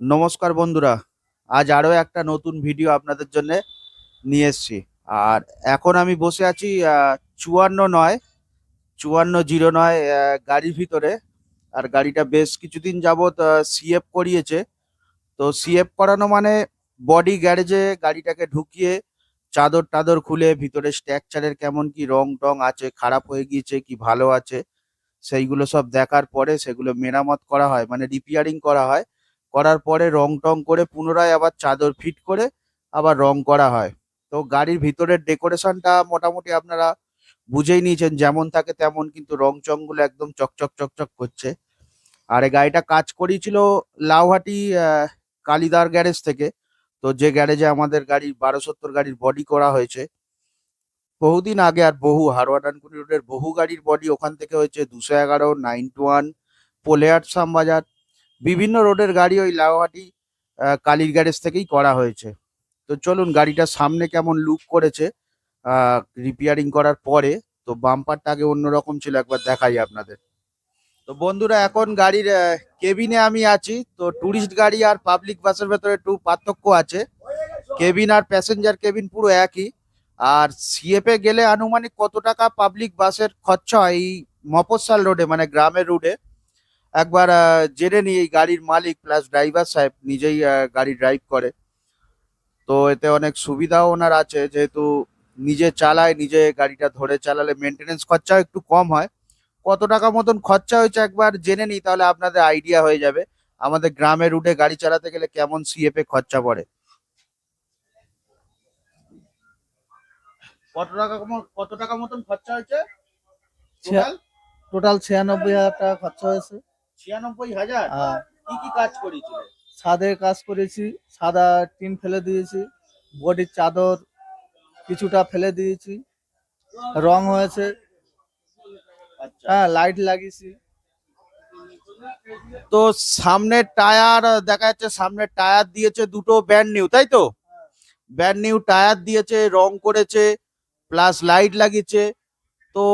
নমস্কার বন্ধুরা, আজ আরও একটা নতুন ভিডিও আপনাদের জন্য নিয়ে এসেছি। আর এখন আমি বসে আছি চুয়ান্ন নয়, চুয়ান্ন জিরো নয় গাড়ির ভিতরে। আর গাড়িটা বেশ কিছুদিন যাবৎ সিএফ করিয়েছে। তো সিএফ করানো মানে বডি গ্যারেজে গাড়িটাকে ঢুকিয়ে চাদর টাদর খুলে ভিতরে স্ট্রাকচারের কেমন কি রং টং আছে, খারাপ হয়ে গিয়েছে কি ভালো আছে, সেইগুলো সব দেখার পরে সেগুলো মেরামত করা হয় মানে রিপেয়ারিং করা হয়। করার পরে রং টং করে পুনরায় আবার চাদর ফিট করে আবার রং করা হয়। তো গাড়ির ভিতরের ডেকোরেশনটা মোটামুটি আপনারা বুঝেই নিয়েছেন, যেমন থাকে তেমন কিন্তু রং চংগুলো একদম চকচক চকচক করছে। আর এই গাড়িটা কাজ করিয়েছিল লাউহাটি কালিদার গ্যারেজ থেকে। তো যে গ্যারেজে আমাদের গাড়ির বারো সত্তর গাড়ির বডি করা হয়েছে। বহুদিন আগে আর বহু হারোয়া ডানকুনি রোডের বহু গাড়ির বডি ওখান থেকে হয়েছে দুশো এগারো নাইন টু ওয়ান পোলেয়ার শ্যামবাজার বিভিন্ন রোডের গাড়ি ওই লাউহাটি কালীর গ্যারেজ থেকেই করা হয়েছে। তো চলুন গাড়িটার সামনে কেমন লুক করেছে রিপেয়ারিং করার পরে, তো বাম্পারটা আগে অন্যরকম ছিল, একবার দেখাই আপনাদের। তো বন্ধুরা, এখন গাড়ির কেবিনে আমি আছি, তো টুরিস্ট গাড়ি আর পাবলিক বাসের ভেতরে একটু পার্থক্য আছে। কেবিন আর প্যাসেঞ্জার কেবিন পুরো একই, আর সিএফে গেলে আনুমানিক কত টাকা পাবলিক বাসের খরচা হয় এই মফস্বল রোডে মানে গ্রামের রোডে একবার জেনে নিই এই গাড়ির মালিক প্লাস ড্রাইভার সাহেব নিজেই গাড়ি ড্রাইভ করে। তো এতে অনেক সুবিধাও ওনার আছে যেহেতু নিজে চালায় নিজে গাড়িটা ধরে চালালে মেনটেনেন্স খরচাও একটু কম হয়। কত টাকা মতন খরচা হয়েছে একবার জেনে নিই তাহলে আপনাদের আইডিয়া হয়ে যাবে। আমাদের গ্রামের রুটে গাড়ি চালাতে গেলে কেমন সিএফ এ খরচা পড়ে? কত টাকা কত টাকা মতন খরচা হয়েছে? টোটাল ছিয়ানব্বই হাজার টাকা খরচা হয়েছে। ছিয়ানব্বই হাজার? কি কি কাজ করেছিল? ছাদের কাজ করেছি সাদা টিন ফেলে দিয়েছি বডির চাদর কিছুটা ফেলে দিয়েছি রং হয়েছে। আচ্ছা। হ্যাঁ লাইট লাগিয়েছি। তো সামনের টায়ার দেখা যাচ্ছে সামনের টায়ার দিয়েছে দুটো ব্যান্ড নিউ তাই তো? ব্যান্ড নিউ টায়ার দিয়েছে রং করেছে প্লাস লাইট লাগিয়েছে। তো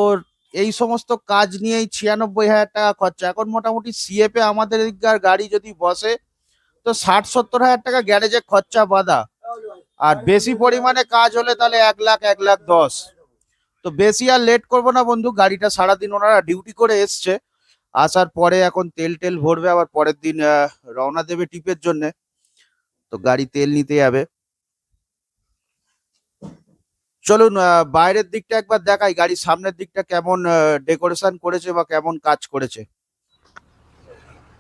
এই সমস্ত কাজ নিয়েই ছিয়ানব্বই হাজার টাকা খরচা। এখন মোটামুটি সিএফ আমাদের এদিককার গাড়ি যদি বসে, তো ষাট সত্তর হাজার টাকা গ্যারেজে খরচা বাঁধা। আর বেশি পরিমাণে কাজ হলে তাহলে এক লাখ এক লাখ দশ। তো বেশি আর লেট করব না বন্ধু, গাড়িটা সারাদিন ওনারা ডিউটি করে এসছে। আসার পরে এখন তেল টেল ভরবে, আবার পরের দিন রওনা দেবে টিপের জন্য। তো গাড়ি তেল নিতে যাবে। চলুন বাইরের দিকটা একবার দেখাই, গাড়ির সামনের দিকটা কেমন ডেকোরেশন করেছে বা কেমন কাজ করেছে।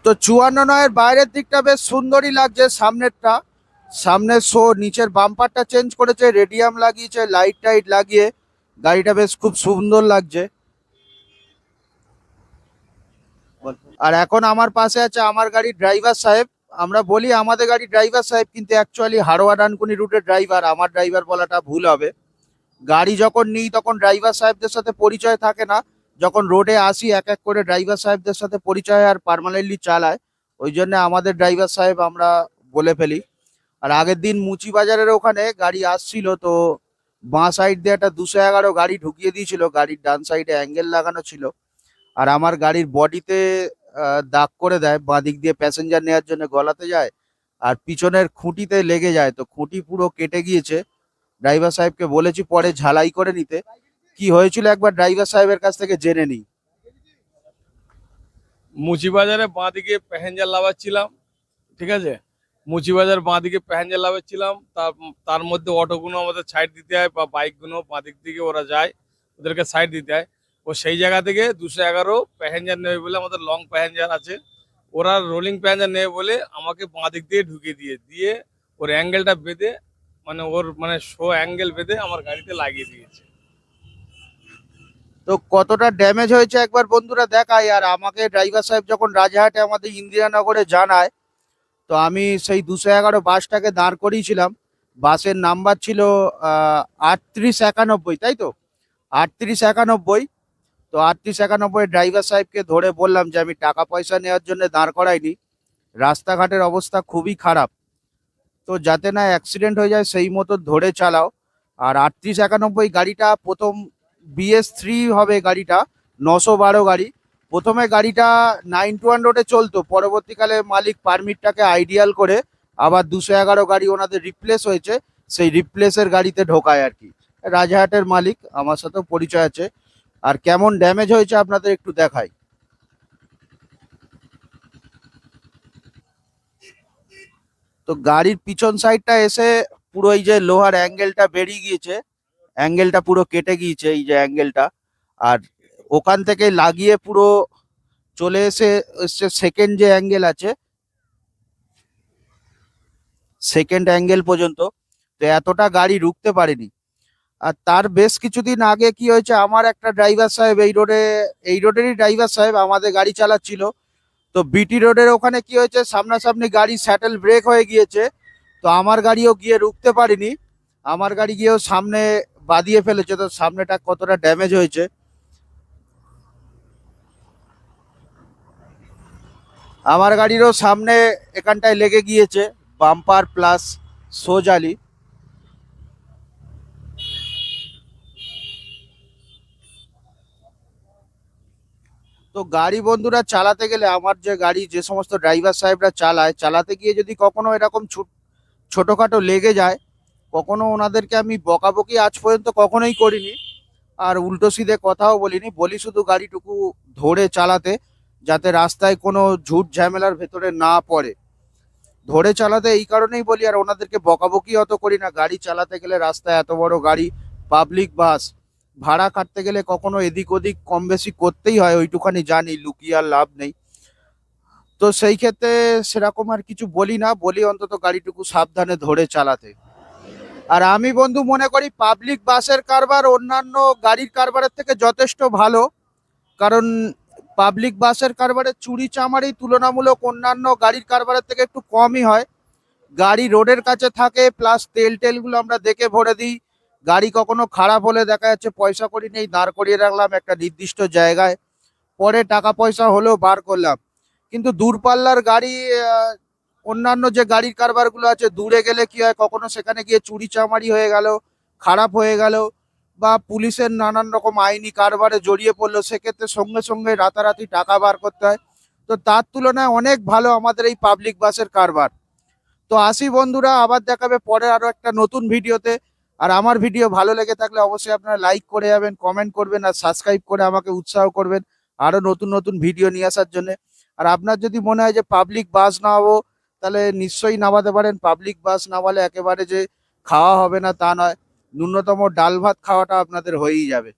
তো চুয়ান্ন নয়ের বাইরের দিকটা বেশ সুন্দরই লাগছে সামনেরটা। সামনের শো, নিচের বাম্পারটা চেঞ্জ করেছে রেডিয়াম লাগিয়েছে লাইট টাইট লাগিয়ে, গাড়িটা বেশ খুব সুন্দর লাগছে। আর এখন আমার পাশে আছে আমার গাড়ির ড্রাইভার সাহেব। আমরা বলি আমাদের গাড়ির ড্রাইভার সাহেব, কিন্তু অ্যাকচুয়ালি হারোয়া ডানকুনি রুটের ড্রাইভার আমার ড্রাইভার বলাটা ভুল হবে। গাড়ি যখন নিই, তখন ড্রাইভার সাহেবদের সাথে পরিচয় থাকে না। যখন রোডে আসি, এক এক করে ড্রাইভার সাহেবদের সাথে পরিচয় আর পার্মানেন্টলি চালায়। ওই জন্য আমাদের ড্রাইভার সাহেব আমরা বলে ফেলি। আর আগের দিন মুচি বাজারের ওখানে গাড়ি আসছিল, তো বাঁ সাইড দিয়ে একটা দুশো এগারো গাড়ি ঢুকিয়ে দিয়েছিল। গাড়ির ডান সাইডে অ্যাঙ্গেল লাগানো ছিল। আর আমার গাড়ির বডিতে দাগ করে দেয়। বাঁ দিক দিয়ে প্যাসেঞ্জার নেওয়ার জন্য গলাতে যায়। আর পিছনের খুঁটিতে লেগে যায়। তো খুঁটি পুরো কেটে গিয়েছে। ড্রাইভার সাহেবকে বলেছি পরে ঝালাই করে নিতে। কি হয়েছিল একবার ড্রাইভার সাহেবের কাছ থেকে জেনে নিই। মুচিবাজারে বাঁ দিকে প্যাসেঞ্জার লাভাচ্ছিলাম, ঠিক আছে? মুচিবাজার বাঁ দিকে প্যাসেঞ্জার লাভাচ্ছিলাম, তার তার মধ্যে অটোগুলো আমাদের সাইড দিতে হয় বা বাইকগুলো বাঁ দিক দিকে ওরা যায়, ওদেরকে সাইড দিতে হয়। ও সেই জায়গা থেকে দুশো এগারো প্যাসেঞ্জার নেবে বলে আমাদের লং প্যাসেঞ্জার আছে। ওরা রোলিং প্যাসেঞ্জার নেবে বলে আমাকে বাঁ দিক দিয়ে ঢুকিয়ে দিয়ে দিয়ে ওর অ্যাঙ্গেলটা বেঁধে মানে ওর মানে শো অ্যাঙ্গেল বেঁধে আমার গাড়িতে লাগিয়ে দিয়েছে। তো কতটা ড্যামেজ হয়েছে একবার বন্ধুরা দেখাই, আর আমাকে ড্রাইভার সাহেব যখন রাজাহাটে আমাদের ইন্দিরানগরে জানায়, তো আমি সেই দুশো এগারো বাসটাকে দাঁড় করিয়েছিলাম। বাসের নাম্বার ছিল আটত্রিশ একানব্বই, তাই তো? আটত্রিশ একানব্বই। তো আটত্রিশ একানব্বই ড্রাইভার সাহেবকে ধরে বললাম যে আমি টাকা পয়সা নেওয়ার জন্য দাঁড় করাইনি। রাস্তাঘাটের অবস্থা খুবই খারাপ। তো যাতে না অ্যাক্সিডেন্ট হয়ে যায়, সেই মতো ধরে চালাও। আর আটত্রিশ একানব্বই গাড়িটা, প্রথম বিএস থ্রি হবে গাড়িটা, নশো বারো গাড়ি। প্রথমে গাড়িটা নাইন টু রোডে চলতো, পরবর্তীকালে মালিক পারমিটটাকে আইডিয়াল করে আবার দুশো এগারো গাড়ি ওনাদের রিপ্লেস হয়েছে, সেই রিপ্লেসের গাড়িতে ঢোকায় আর কি। রাজাহাটের মালিক, আমার সাথেও পরিচয় আছে। আর কেমন ড্যামেজ হয়েছে আপনাদের একটু দেখাই। তো গাড়ির পিছন সাইডটা এসে পুরো এই যে লোহার অ্যাঙ্গেলটা বেরিয়ে গিয়েছে অ্যাঙ্গেলটা পুরো কেটে গিয়েছে এই যে অ্যাঙ্গেলটা আর ওখান থেকে লাগিয়ে পুরো চলে এসে, এসছে সেকেন্ড যে অ্যাঙ্গেল আছে সেকেন্ড অ্যাঙ্গেল পর্যন্ত। তো এতটা গাড়ি রুখতে পারেনি। আর তার বেশ কিছুদিন আগে কি হয়েছে, আমার একটা ড্রাইভার সাহেব এই রোডে এই রোডেরই ড্রাইভার সাহেব আমাদের গাড়ি চালাচ্ছিল। তো বিটি রোডের ওখানে কি হয়েছে? সামনাসামনি গাড়ি স্যাটেল ব্রেক হয়ে গিয়েছে। তো আমার গাড়িও গিয়ে রুখতে পারিনি। আমার গাড়ি গিয়েও সামনে বাদিয়ে ফেলেছে। তো সামনেটা কতটা ড্যামেজ হয়েছে? আমার গাড়িরও সামনে এখানটায় লেগে গিয়েছে। বাম্পার প্লাস সোজালি তো গাড়ি বন্ধুরা চালাতে গেলে আমার যে গাড়ি, যে সমস্ত ড্রাইভার সাহেবরা চালায়, চালাতে গিয়ে যদি কখনো এরকম ছোট, ছোটোখাটো লেগে যায়, কখনো ওনাদেরকে আমি বকাবকি আজ পর্যন্ত কখনোই করিনি। আর উল্টো সিধে কথাও বলিনি, বলি শুধু গাড়িটুকু ধরে চালাতে, যাতে রাস্তায় কোনো ঝুট ঝামেলার ভেতরে না পড়ে। ধরে চালাতে এই কারণেই বলি, আর ওনাদেরকে বকাবকি অত করি না। গাড়ি চালাতে গেলে রাস্তায় এত বড় গাড়ি পাবলিক বাস ভাড়া কাটতে গেলে কখনো এদিক ওদিক কম বেশি করতেই হয়, ওইটুখানি জানি, লুকিয়ে আর লাভ নেই। তো সেই ক্ষেত্রে সেরকম আর কিছু বলি না, বলি অন্তত গাড়িটুকু সাবধানে ধরে চালাতে। আর আমি বন্ধু মনে করি পাবলিক বাসের কারবার অন্যান্য গাড়ির কারবারের থেকে যথেষ্ট ভালো। কারণ পাবলিক বাসের কারবারে চুরি চামারি তুলনামূলক অন্যান্য গাড়ির কারবারের থেকে একটু কমই হয়। গাড়ি রোডের কাছে থাকে প্লাস তেল টেলগুলো আমরা দেখে ভরে দিই। গাড়ি কখনো খারাপ হলে দেখা যাচ্ছে পয়সা করি নেই, দাঁড় করিয়ে রাখলাম একটা নির্দিষ্ট জায়গায়। পরে টাকা পয়সা হলেও বার করলাম। কিন্তু দূরপাল্লার গাড়ি অন্যান্য যে গাড়ির কারবারগুলো আছে, দূরে গেলে কি হয়, কখনো সেখানে গিয়ে চুরি চামারি হয়ে গেল, খারাপ হয়ে গেল বা পুলিশের নানান রকম আইনি কারবারে জড়িয়ে পড়ল, সেক্ষেত্রে সঙ্গে সঙ্গে রাতারাতি টাকা বার করতে হয়। তো তার তুলনায় অনেক ভালো আমাদের এই পাবলিক বাসের কারবার। তো আসি বন্ধুরা, আবার দেখাবে পরে আরও একটা নতুন ভিডিওতে আর আমার ভিডিও ভালো লেগে থাকলে অবশ্যই আপনারা লাইক করে যাবেন কমেন্ট করবেন আর সাবস্ক্রাইব করে আমাকে উৎসাহ করবেন আরও নতুন নতুন ভিডিও নিয়ে আসার জন্য। আর আপনার যদি মনে হয় যে পাবলিক বাস নামাবো, তাহলে নিশ্চয়ই নামাতে পারেন। পাবলিক বাস নামালে একেবারে যে খাওয়া হবে না তা নয়, ন্যূনতম ডাল ভাত খাওয়াটা আপনাদের হয়েই যাবে।